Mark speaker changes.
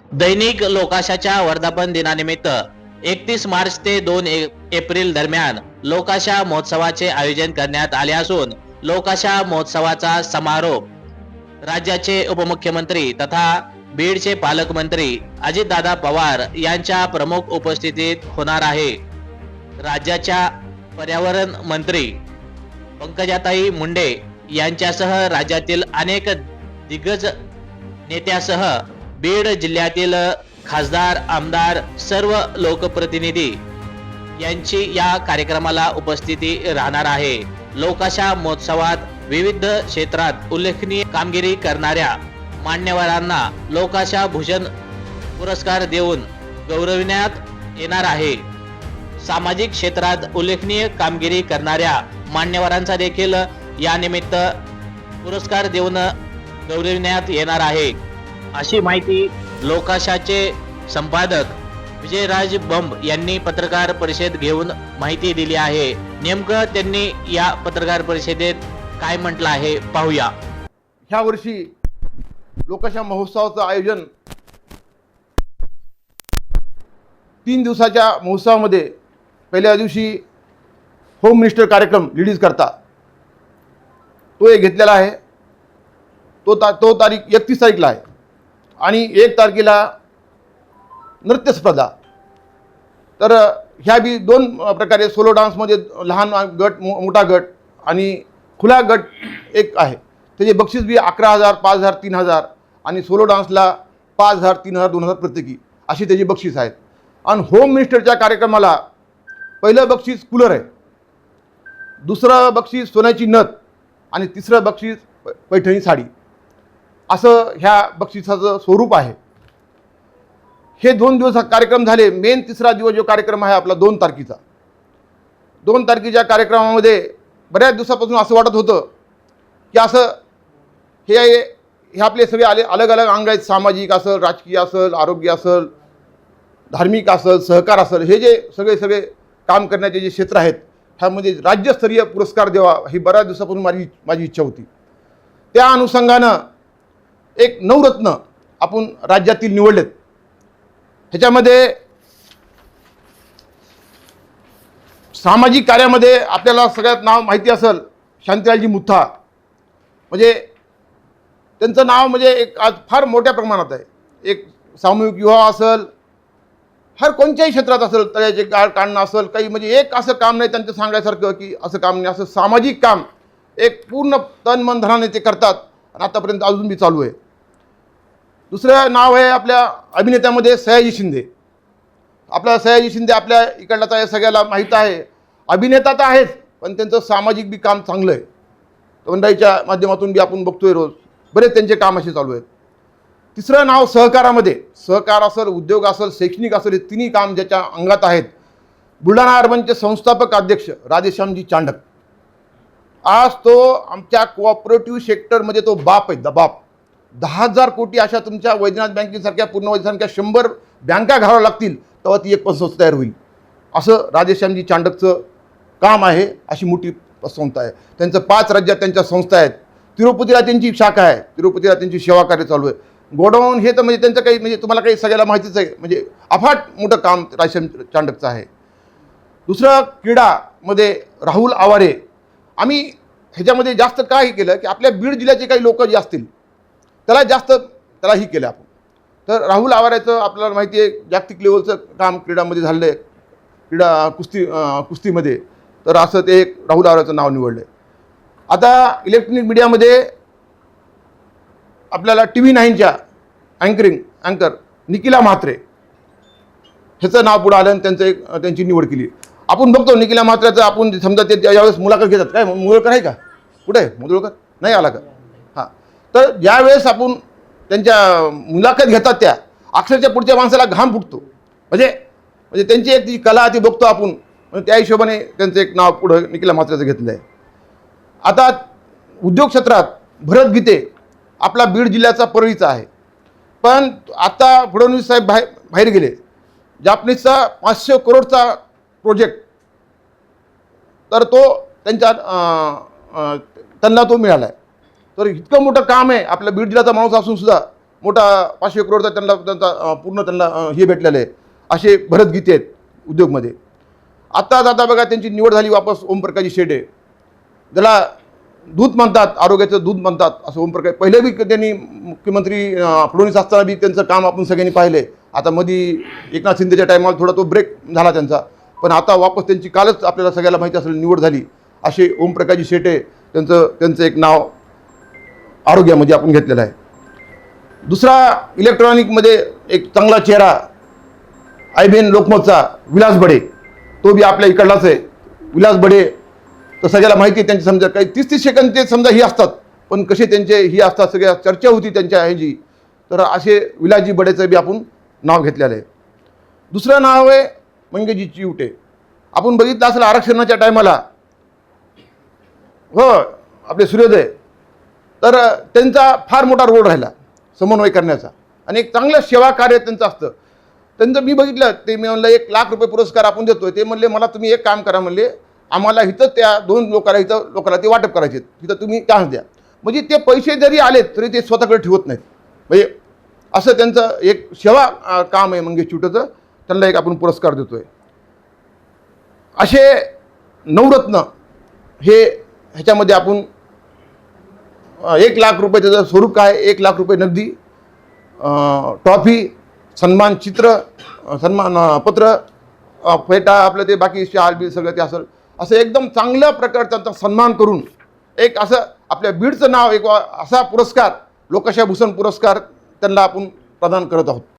Speaker 1: दैनिक लोकाशाच्या वर्धापन दिनानिमित्त एकतीस मार्च ते दोन एप्रिल दरम्यान लोकाशा महोत्सवाचे आयोजन करण्यात आले असून लोकाशा महोत्सवाचा समारोप राज्याचे उपमुख्यमंत्री तथा बीडचे पालकमंत्री अजितदादा पवार यांच्या प्रमुख उपस्थितीत होणार आहे. राज्याच्या पर्यावरण मंत्री पंकजाताई मुंडे यांच्यासह राज्यातील अनेक दिग्गज नेत्यासह बीड जिल्ह्यातील खासदार आमदार सर्व लोकप्रतिनिधी यांची या कार्यक्रमाला उपस्थिती राहणार आहे. लोकाशा महोत्सवात विविध क्षेत्रात उल्लेखनीय कामगिरी करणाऱ्या मान्यवरांना लोकाशा भूषण पुरस्कार देऊन गौरविण्यात येणार आहे. सामाजिक क्षेत्रात उल्लेखनीय कामगिरी करणाऱ्या मान्यवरांचा देखील यानिमित्त पुरस्कार देऊन गौरविण्यात येणार आहे. अशी माहिती लोकाशाचे संपादक विजयराज बंब यांनी पत्रकार परिषद घेऊन माहिती दिली आहे. नेमकं त्यांनी या पत्रकार परिषदेत काय म्हटलं आहे पाहूया.
Speaker 2: ह्या वर्षी लोकशा महोत्सवाचं आयोजन तीन दिवसाच्या महोत्सवामध्ये पहिल्या दिवशी होम मिनिस्टर कार्यक्रम लेडीज करता तो एक घेतलेला आहे. तो ता तो तारीख एकतीस तारीखला आहे. आणि एक तारखेला नृत्यस्पर्धा. तर ह्या बी दोन प्रकारे सोलो डान्समध्ये लहान गट मो मोठा गट आणि खुला गट एक आहे. त्याचे बक्षीस बी अकरा हजार पाच हजार तीन हजार आणि सोलो डान्सला पाच हजार तीन हजार दोन हजार प्रत्येकी अशी त्याची बक्षीस आहेत. आणि होम मिनिस्टरच्या कार्यक्रमाला पहिलं बक्षीस कूलर आहे. दुसरं बक्षीस सोन्याची नथ आणि तिसरं बक्षीस पैठणी साडी. असं ह्या बक्षिसाचं स्वरूप आहे. हे दोन दिवस हा कार्यक्रम झाले. मेन तिसरा दिवस जो कार्यक्रम आहे आपला दोन तारखेचा. दोन तारखेच्या कार्यक्रमामध्ये बऱ्याच दिवसापासून असं वाटत होतं की असं हे हे आपले सगळे आले अलग अलग अंग आहेत. सामाजिक असेल राजकीय असेल आरोग्य असेल धार्मिक असेल सहकार असेल हे जे सगळे सगळे काम करण्याचे जे क्षेत्र आहेत ह्यामध्ये राज्यस्तरीय पुरस्कार द्यावा ही बऱ्याच दिवसापासून माझी माझी इच्छा होती. त्या अनुषंगानं एक नवरत्न आपण राज्यातील निवडलेत. ह्याच्यामध्ये सामाजिक कार्यामध्ये आपल्याला सगळ्यात नाव माहिती असेल शांतीलालजी मुथा. म्हणजे त्यांचं नाव म्हणजे एक आज फार मोठ्या प्रमाणात आहे. एक सामूहिक विवाह असेल हर कोणत्याही क्षेत्रात असेल तळ्याचे गाळ काढणं असेल काही म्हणजे एक असं काम नाही त्यांचं सांगण्यासारखं की असं काम नाही असं सामाजिक काम एक पूर्ण तन मन धनाने ते करतात. आणि आतापर्यंत अजून बी चालू आहे. दुसरं नाव आहे आपल्या अभिनेत्यामध्ये सयाजी शिंदे. आपला सयाजी शिंदे आपल्या इकडला तर सगळ्याला माहीत आहे. अभिनेता तर आहेच पण त्यांचं सामाजिक बी काम चांगलं आहे. तोंडाईच्या माध्यमातून बी आपण बघतोय रोज. बरेच त्यांचे काम असे चालू आहेत. तिसरं नाव सहकारामध्ये. सहकार असेल उद्योग असेल शैक्षणिक असेल हे तिन्ही काम ज्याच्या अंगात आहेत. बुलढाणा अर्बनचे संस्थापक अध्यक्ष राधेश्यामजी चांडक. आज तो आमच्या कोऑपरेटिव्ह सेक्टरमध्ये तो बाप आहे द बाप. दहा हजार कोटी अशा तुमच्या वैद्यनाथ बँकेसारख्या पूर्ण वैद्यसारख्या शंभर बँका घालाव्या लागतील तेव्हा ती एक पतसंस्था तयार होईल. असं राधेश्यामजी चांडकचं काम आहे अशी मोठी संस्था आहे. त्यांचं पाच राज्यात त्यांच्या संस्था आहेत. तिरुपतीला त्यांची शाखा आहे. तिरुपतीला त्यांची सेवा कार्य चालू आहे. गोडाऊन हे तर म्हणजे त्यांचं काही म्हणजे तुम्हाला काही सगळ्याला माहितीच आहे. म्हणजे अफाट मोठं काम राधेश्याम चांडकचं आहे. दुसरं क्रीडामध्ये राहुल आवारे. आम्ही ह्याच्यामध्ये जास्त काय हे केलं की आपल्या बीड जिल्ह्याचे काही लोक जे असतील त्याला जास्त त्यालाही केलं आपण. तर राहुल आवाराचं आपल्याला माहिती आहे जागतिक लेवलचं काम क्रीडामध्ये झालेलं आहे क्रीडा कुस्ती कुस्तीमध्ये. तर असं ते एक राहुल आवाराचं नाव निवडलं आहे आता इलेक्ट्रॉनिक मीडियामध्ये आपल्याला टी व्ही नाईनच्या अँकरिंग अँकर निकिला म्हात्रे ह्याचं नाव पुढं आलं आणि त्यांचं एक त्यांची निवड केली. आपण बघतो निकिला म्हात्रेचं आपण समजा ते ज्यावेळेस मुलाखत घेतात. काय मुळकर आहे का? कुठे मुदुळकर? नाही आला का? तर ज्यावेळेस आपण त्यांच्या मुलाखत घेतात त्या अक्षरच्या पुढच्या माणसाला घाम फुटतो. म्हणजे म्हणजे त्यांची एक ती कला ती बघतो आपण. म्हणजे त्या हिशोबाने त्यांचं एक नाव पुढं निकिला म्हात्रेचं घेतलं आहे आता उद्योग क्षेत्रात भरत गीते आपला बीड जिल्ह्याचा परळीचा आहे. पण आता फडणवीस साहेब बाहेर बाहेर गेले. जापनीजचा पाचशे करोडचा प्रोजेक्ट तर तो त्यांच्या त्यांना तो मिळाला आहे तर इतकं मोठं काम आहे. आपल्या बीड जिल्ह्याचा माणूस असून सुद्धा मोठा पाचशे करोडचा त्यांना त्यांचा पूर्ण त्यांना हे भेटलेलं आहे. असे भरत गीते आहेत उद्योगमध्ये. आत्ताच आता बघा त्यांची निवड झाली वापस ओमप्रकाशजी शेडे ज्याला दूध म्हणतात आरोग्याचं दूध म्हणतात असं ओमप्रकाश पहिले बी त्यांनी मुख्यमंत्री फडणवीस असताना बी त्यांचं काम आपण सगळ्यांनी पाहिले आता मधी एकनाथ शिंदेच्या टायमाला थोडा तो ब्रेक झाला त्यांचा. पण आता वापस त्यांची कालच आपल्याला सगळ्याला माहिती असेल निवड झाली. असे ओमप्रकाशजी शेटे त्यांचं त्यांचं एक नाव आरोग्यामध्ये आपण घेतलेला आहे. दुसरा इलेक्ट्रॉनिकमध्ये एक चांगला चेहरा आय लोकमतचा विलास बडे तो बी आपल्या इकडलाच आहे. विलास बडे तर सगळ्याला माहिती आहे त्यांची समजा काही तीस तीस सेकंद ते समजा ही असतात पण कसे त्यांचे ही असतात सगळ्या चर्चा होती त्यांच्या ह्याची तर असे विलासजी बडेचं बी आपण नाव घेतलेलं आहे. दुसरं नाव आहे मंगेजी चिवटे. आपण बघितलं असेल आरक्षणाच्या टायमाला हो आपले सूर्योदय तर त्यांचा फार मोठा रोल राहिला समन्वय करण्याचा. आणि एक चांगलं सेवा कार्य त्यांचं असतं. त्यांचं मी बघितलं ते मी म्हणलं एक लाख रुपये पुरस्कार आपण देतोय. ते म्हणले मला तुम्ही एक काम करा म्हणले आम्हाला इथं त्या दोन लोकांना इथं लोकांना ते वाटप करायचे तिथं तुम्ही चान्स द्या. म्हणजे ते पैसे जरी आलेत तरी ते स्वतःकडे ठेवत नाहीत. म्हणजे असं त्यांचं एक सेवा काम आहे मंगेश चिवटेचं त्यांना एक आपण पुरस्कार देतोय. असे नवरत्न हे ह्याच्यामध्ये आपण एक लाख रुपये त्याचं स्वरूप काय? एक लाख रुपये नगदी ट्रॉफी सन्मान चित्र सन्मान पत्र फेटा आपलं ते बाकी शाल बिल सगळं ते असेल असं एकदम चांगल्या प्रकारे त्यांचा सन्मान करून एक असं आपल्या बीडचं नाव एक असा पुरस्कार लोकशाही भूषण पुरस्कार त्यांना आपण प्रदान करत आहोत.